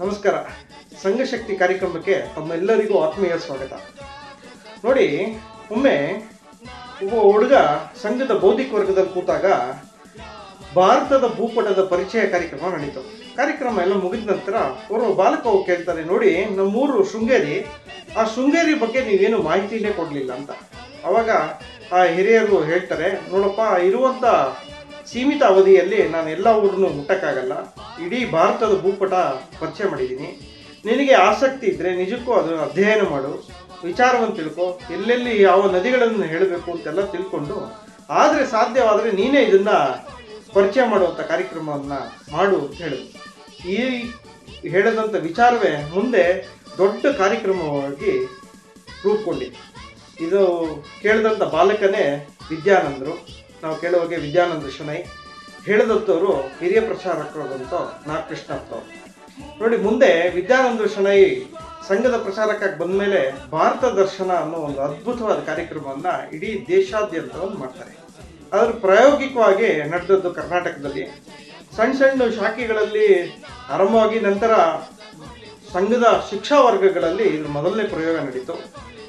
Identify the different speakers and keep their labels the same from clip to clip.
Speaker 1: ನಮಸ್ಕಾರ. ಸಂಘಶಕ್ತಿ ಕಾರ್ಯಕ್ರಮಕ್ಕೆ ತಮ್ಮೆಲ್ಲರಿಗೂ ಆತ್ಮೀಯ ಸ್ವಾಗತ. ನೋಡಿ, ಒಮ್ಮೆ ಒಬ್ಬ ಹುಡುಗ ಸಂಘದ ಬೌದ್ಧಿಕ ವರ್ಗದಲ್ಲಿ ಕೂತಾಗ ಭಾರತದ ಭೂಪಟದ ಪರಿಚಯ ಕಾರ್ಯಕ್ರಮ ನಡೀತು. ಕಾರ್ಯಕ್ರಮ ಎಲ್ಲ ಮುಗಿದ ನಂತರ ಅವರು ಬಾಲಕ ಕೇಳ್ತಾರೆ, ನೋಡಿ, ನಮ್ಮೂರು ಶೃಂಗೇರಿ, ಆ ಶೃಂಗೇರಿ ಬಗ್ಗೆ ನೀವೇನು ಮಾಹಿತಿನೇ ಕೊಡಲಿಲ್ಲ ಅಂತ. ಅವಾಗ ಆ ಹಿರಿಯರು ಹೇಳ್ತಾರೆ, ನೋಡಪ್ಪ ಇರುವಂಥ ಸೀಮಿತ ಅವಧಿಯಲ್ಲಿ ನಾನು ಎಲ್ಲ ಊರನ್ನು ಮುಟ್ಟಕ್ಕಾಗಲ್ಲ. ಇಡೀ ಭಾರತದ ಭೂಪಟ ಪರಿಚಯ ಮಾಡಿದ್ದೀನಿ. ನಿನಗೆ ಆಸಕ್ತಿ ಇದ್ದರೆ ನಿಜಕ್ಕೂ ಅದನ್ನು ಅಧ್ಯಯನ ಮಾಡು. ವಿಚಾರವನ್ನು ತಿಳ್ಕೊ. ಎಲ್ಲೆಲ್ಲಿ ಯಾವ ನದಿಗಳನ್ನು ಹೇಳಬೇಕು ಅಂತೆಲ್ಲ ತಿಳ್ಕೊಂಡು. ಆದರೆ ಸಾಧ್ಯವಾದರೆ ನೀನೇ ಇದನ್ನು ಪರಿಚಯ ಮಾಡುವಂಥ ಕಾರ್ಯಕ್ರಮವನ್ನು ಮಾಡು ಅಂತ ಹೇಳು. ಈ ಹೇಳಿದಂಥ ವಿಚಾರವೇ ಮುಂದೆ ದೊಡ್ಡ ಕಾರ್ಯಕ್ರಮವಾಗಿ ರೂಪುಗೊಂಡಿದೆ ಇದು ಕೇಳಿದಂಥ ಬಾಲಕನೇ ವಿದ್ಯಾನಂದರು. ನಾವು ಕೇಳುವಾಗೆ ವಿದ್ಯಾನಂದ ಶನೈ ಹೇಳಿದಂಥವ್ರು ಹಿರಿಯ ಪ್ರಚಾರಕರಾದಂಥ ನಾ ನೋಡಿ, ಮುಂದೆ ವಿದ್ಯಾನಂದ ಶನೈ ಸಂಘದ ಪ್ರಚಾರಕ್ಕಾಗಿ ಬಂದ ಮೇಲೆ ಭಾರತ ದರ್ಶನ ಅನ್ನೋ ಒಂದು ಅದ್ಭುತವಾದ ಕಾರ್ಯಕ್ರಮವನ್ನು ಇಡೀ ದೇಶಾದ್ಯಂತ ಒಂದು ಮಾಡ್ತಾರೆ. ಅದ್ರ ಪ್ರಾಯೋಗಿಕವಾಗಿ ನಡೆದದ್ದು ಕರ್ನಾಟಕದಲ್ಲಿ. ಸಣ್ಣ ಸಣ್ಣ ಶಾಖೆಗಳಲ್ಲಿ ಆರಂಭವಾಗಿ ನಂತರ ಸಂಘದ ಶಿಕ್ಷಾ ವರ್ಗಗಳಲ್ಲಿ ಇದ್ರ ಮೊದಲನೇ ಪ್ರಯೋಗ ನಡೀತು.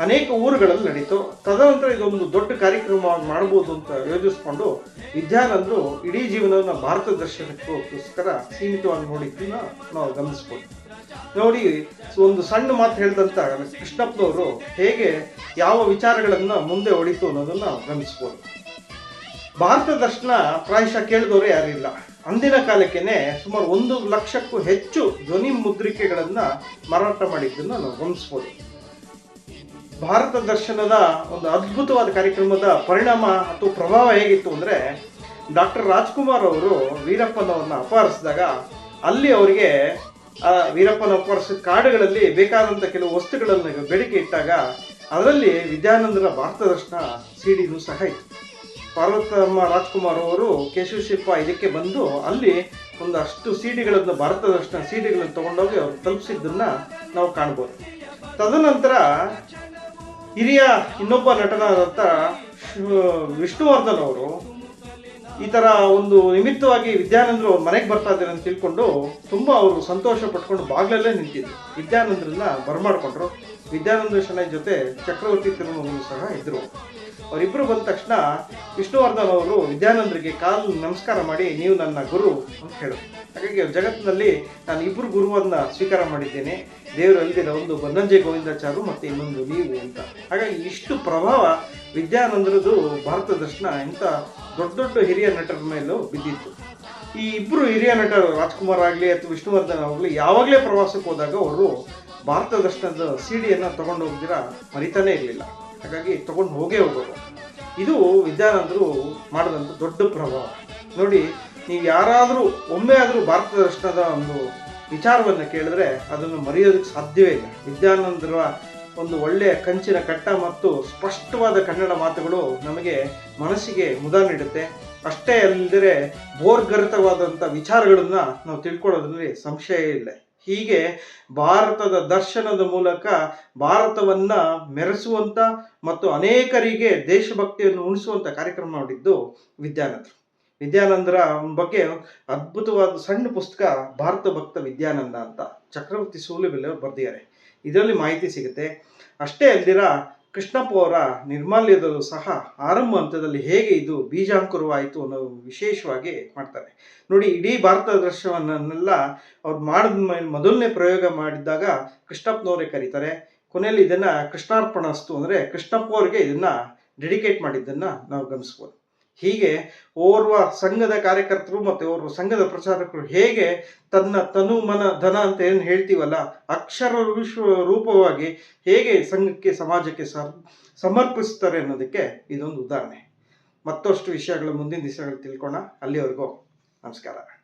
Speaker 1: ಅನೇಕ ಊರುಗಳಲ್ಲಿ ನಡೀತು. ತದನಂತರ ಇದೊಂದು ದೊಡ್ಡ ಕಾರ್ಯಕ್ರಮವಾಗಿ ಮಾಡ್ಬೋದು ಅಂತ ಯೋಜಿಸಿಕೊಂಡು ವಿದ್ಯಾನಂದರು ಇಡೀ ಜೀವನವನ್ನು ಭಾರತ ದರ್ಶನಕ್ಕೋಸ್ಕರ ಸೀಮಿತವಾಗಿ ನೋಡಿದ್ದನ್ನ ನಾವು ಗಮನಿಸ್ಬೋದು. ನೋಡಿ, ಒಂದು ಸಣ್ಣ ಮಾತು ಹೇಳಿದಂಥ ಕೃಷ್ಣಪ್ಪನವರು ಹೇಗೆ ಯಾವ ವಿಚಾರಗಳನ್ನು ಮುಂದೆ ಹೊಡಿತು ಅನ್ನೋದನ್ನು ಗಮನಿಸ್ಬೋದು. ಭಾರತ ದರ್ಶನ ಪ್ರಾಯಶಃ ಕೇಳಿದವರು ಯಾರಿಲ್ಲ. ಅಂದಿನ ಕಾಲಕ್ಕೇನೆ ಸುಮಾರು ಒಂದು ಲಕ್ಷಕ್ಕೂ ಹೆಚ್ಚು ಧ್ವನಿ ಮುದ್ರಿಕೆಗಳನ್ನು ಮಾರಾಟ ಮಾಡಿದ್ದನ್ನು ನಾವು ಗಮನಿಸ್ಬೋದು. ಭಾರತ ದರ್ಶನದ ಒಂದು ಅದ್ಭುತವಾದ ಕಾರ್ಯಕ್ರಮದ ಪರಿಣಾಮ ಅಥವಾ ಪ್ರಭಾವ ಹೇಗಿತ್ತು ಅಂದರೆ, ಡಾಕ್ಟರ್ ರಾಜ್ಕುಮಾರ್ ಅವರು ವೀರಪ್ಪನವ್ರನ್ನ ಅಪಹರಿಸಿದಾಗ ಅಲ್ಲಿ ಅವರಿಗೆ, ಆ, ವೀರಪ್ಪನ ಅಪಹರಿಸಿದ ಕಾಡುಗಳಲ್ಲಿ ಬೇಕಾದಂಥ ಕೆಲವು ವಸ್ತುಗಳನ್ನು ಬೇಡಿಕೆ ಇಟ್ಟಾಗ, ಅದರಲ್ಲಿ ವಿದ್ಯಾನಂದರ ಭಾರತ ದರ್ಶನ ಸಿಡಿನೂ ಸಹ ಇತ್ತು. ಪಾರ್ವತಮ್ಮ ರಾಜ್ಕುಮಾರ್ ಅವರು ಶಿಲ್ಪ ಇದಕ್ಕೆ ಬಂದು ಅಲ್ಲಿ ಒಂದಷ್ಟು ಸಿಡಿಗಳನ್ನು ಸೀಡಿಗಳನ್ನು ಭಾರತದಷ್ಟು ಸಿಡಿಗಳನ್ನು ತಗೊಂಡೋಗಿ ಅವರು ತಲುಪಿಸಿದ್ದನ್ನ ನಾವು ಕಾಣ್ಬೋದು. ತದನಂತರ ಹಿರಿಯ ಇನ್ನೊಬ್ಬ ನಟನಾದಂಥ ಶ್- ವಿಷ್ಣುವರ್ಧನ್ ಅವರು ಈ ಥರ ಒಂದು ನಿಮಿತ್ತವಾಗಿ ವಿದ್ಯಾನಂದರು ಅವ್ರ ಮನೆಗೆ ಬರ್ತಾ ಇದ್ದಾರೆ ಅಂತ ತಿಳ್ಕೊಂಡು ತುಂಬ ಅವರು ಸಂತೋಷ ಪಟ್ಕೊಂಡು ಬಾಗ್ಲಲ್ಲೇ ನಿಂತಿದ್ರು. ವಿದ್ಯಾನಂದರನ್ನ ಬರಮಾಡಿಕೊಂಡ್ರು. ವಿದ್ಯಾನಂದ ಶನೈ ಜೊತೆ ಚಕ್ರವರ್ತಿ ತಿರುಮಗಳು ಸಹ ಇದ್ರು. ಅವರಿಬ್ಬರು ಬಂದ ತಕ್ಷಣ ವಿಷ್ಣುವರ್ಧನ್ ಅವರು ವಿದ್ಯಾನಂದರಿಗೆ ಕಾಲು ನಮಸ್ಕಾರ ಮಾಡಿ, ನೀವು ನನ್ನ ಗುರು ಅಂತ ಹೇಳು. ಹಾಗಾಗಿ ಜಗತ್ತಿನಲ್ಲಿ ನಾನು ಇಬ್ಬರು ಗುರುವನ್ನು ಸ್ವೀಕಾರ ಮಾಡಿದ್ದೇನೆ. ದೇವರು ಒಂದು ಬನ್ನಂಜೆ ಗೋವಿಂದಾಚಾರು ಮತ್ತು ಇನ್ನೊಂದು ನೀವು ಅಂತ. ಹಾಗಾಗಿ ಇಷ್ಟು ಪ್ರಭಾವ ವಿದ್ಯಾನಂದರದು ಭಾರತ ದರ್ಶನ ಇಂಥ ದೊಡ್ಡ ದೊಡ್ಡ ಹಿರಿಯ ನಟರ ಮೇಲೂ ಬಿದ್ದಿತ್ತು. ಈ ಇಬ್ಬರು ಹಿರಿಯ ನಟರು ರಾಜ್ಕುಮಾರ್ ಆಗಲಿ ಅಥವಾ ವಿಷ್ಣುವರ್ಧನ್ ಆಗಲಿ ಯಾವಾಗಲೇ ಪ್ರವಾಸಕ್ಕೆ ಹೋದಾಗ ಅವರು ಭಾರತ ದರ್ಶನದ ಸಿಡಿಯನ್ನು ತೊಗೊಂಡು ಹೋಗ್ದಿರ ಮರಿತಾನೇ ಇರಲಿಲ್ಲ. ಹಾಗಾಗಿ ತಗೊಂಡು ಹೋಗೇ ಹೋಗೋದು ಇದು ವಿದ್ಯಾನಂದರು ಮಾಡಿದಂಥ ದೊಡ್ಡ ಪ್ರಭಾವ ನೋಡಿ, ನೀವು ಯಾರಾದರೂ ಒಮ್ಮೆ ಆದರೂ ಭಾರತ ದರ್ಶನದ ಒಂದು ವಿಚಾರವನ್ನು ಕೇಳಿದ್ರೆ ಅದನ್ನು ಮರೆಯೋದಕ್ಕೆ ಸಾಧ್ಯವೇ ಇಲ್ಲ. ವಿದ್ಯಾನಂದರ ಒಂದು ಒಳ್ಳೆಯ ಕಂಚಿನ ಕಟ್ಟ ಮತ್ತು ಸ್ಪಷ್ಟವಾದ ಕನ್ನಡ ಮಾತುಗಳು ನಮಗೆ ಮನಸ್ಸಿಗೆ ಮುದ ನೀಡುತ್ತೆ. ಅಷ್ಟೇ ಅಲ್ಲದೆ ಬೋರ್ಗರಿತವಾದಂಥ ವಿಚಾರಗಳನ್ನು ನಾವು ತಿಳ್ಕೊಳ್ಳೋದ್ರಲ್ಲಿ ಸಂಶಯ ಇಲ್ಲ. ಹೀಗೆ ಭಾರತದ ದರ್ಶನದ ಮೂಲಕ ಭಾರತವನ್ನ ಮೆರೆಸುವಂಥ ಮತ್ತು ಅನೇಕರಿಗೆ ದೇಶಭಕ್ತಿಯನ್ನು ಉಣಿಸುವಂಥ ಕಾರ್ಯಕ್ರಮ ಮಾಡಿದ್ದು ವಿದ್ಯಾನಂದರು. ವಿದ್ಯಾನಂದರ ಬಗ್ಗೆ ಅದ್ಭುತವಾದ ಸಣ್ಣ ಪುಸ್ತಕ ಭಾರತ ಭಕ್ತ ವಿದ್ಯಾನಂದ ಅಂತ. ಚಕ್ರವರ್ತಿ ಸೂಲಿಬೆಲೆ ಅವರು ಬರೆದಿದ್ದಾರೆ. ಇದರಲ್ಲಿ ಮಾಹಿತಿ ಸಿಗುತ್ತೆ. ಅಷ್ಟೇ ಅಲ್ದಿರ ಕೃಷ್ಣಪ್ಪ ಅವರ ನಿರ್ಮಾಲ್ಯದಲ್ಲೂ ಸಹ ಆರಂಭ ಹಂತದಲ್ಲಿ ಹೇಗೆ ಇದು ಬೀಜಾಂಕುರವಾಯಿತು ಅನ್ನೋ ವಿಶೇಷವಾಗಿ ಮಾಡ್ತಾರೆ. ನೋಡಿ, ಇಡೀ ಭಾರತ ದರ್ಶನವನ್ನೆಲ್ಲ ಅವ್ರು ಮಾಡಿದ ಮೊದಲನೇ ಪ್ರಯೋಗ ಮಾಡಿದಾಗ ಕೃಷ್ಣಪ್ಪನವರೇ ಕರೀತಾರೆ. ಕೊನೆಯಲ್ಲಿ ಇದನ್ನ ಕೃಷ್ಣಾರ್ಪಣಸ್ತು ಅಂದರೆ ಕೃಷ್ಣಪ್ಪ ಅವರಿಗೆ ಇದನ್ನ ಡೆಡಿಕೇಟ್ ಮಾಡಿದ್ದನ್ನು ನಾವು ಗಮನಿಸ್ಬೋದು. ಹೀಗೆ ಓರ್ವ ಸಂಘದ ಕಾರ್ಯಕರ್ತರು ಮತ್ತು ಓರ್ವ ಸಂಘದ ಪ್ರಚಾರಕರು ಹೇಗೆ ತನ್ನ ತನು ಮನ ಧನ ಅಂತ ಏನು ಹೇಳ್ತೀವಲ್ಲ, ಅಕ್ಷರ ವಿಶ್ವ ರೂಪವಾಗಿ ಹೇಗೆ ಸಂಘಕ್ಕೆ, ಸಮಾಜಕ್ಕೆ ಸಮರ್ಪಿಸ್ತಾರೆ ಅನ್ನೋದಕ್ಕೆ ಇದೊಂದು ಉದಾಹರಣೆ. ಮತ್ತಷ್ಟು ವಿಷಯಗಳ ಮುಂದಿನ ದಿವಸಗಳು ತಿಳ್ಕೋಣ. ಅಲ್ಲಿವರೆಗೂ ನಮಸ್ಕಾರ.